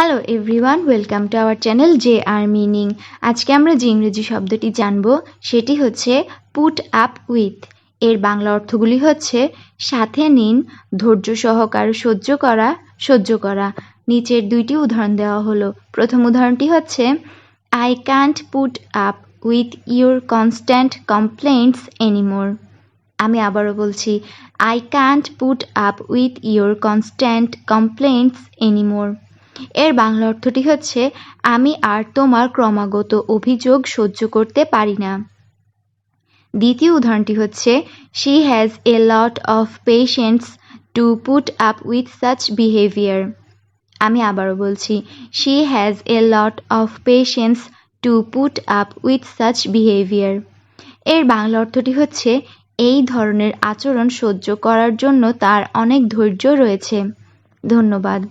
Hello everyone welcome to our channel J R meaning আজকে আমরা যে ইংরেজি শব্দটি জানব, সেটি হচ্ছে পুট আপ উইথ এর বাংলা অর্থগুলি হচ্ছে সাথে নিন, ধৈর্য সহকার সহ্য করা সহ্য করা। নিচের দুইটি উদাহরণ দেওয়া হলো। প্রথম উদাহরণটি হচ্ছে I can't put up with your constant complaints anymore আমি আবারও বলছি I can't put up with your constant complaints anymore এর বাংলা অর্থটি হচ্ছে, আমি আর তোমার ক্রমাগত অভিযোগ সহ্য করতে পারি না। দ্বিতীয় উদাহরণটি হচ্ছে she has a lot of patience to put up with such behaviour আমি আবারও বলছি she has a lot of patience to put up with such behaviour এর বাংলা অর্থটি হচ্ছে, এই ধরনের আচরণ সহ্য করার জন্য তার অনেক ধৈর্য রয়েছে। ধন্যবাদ।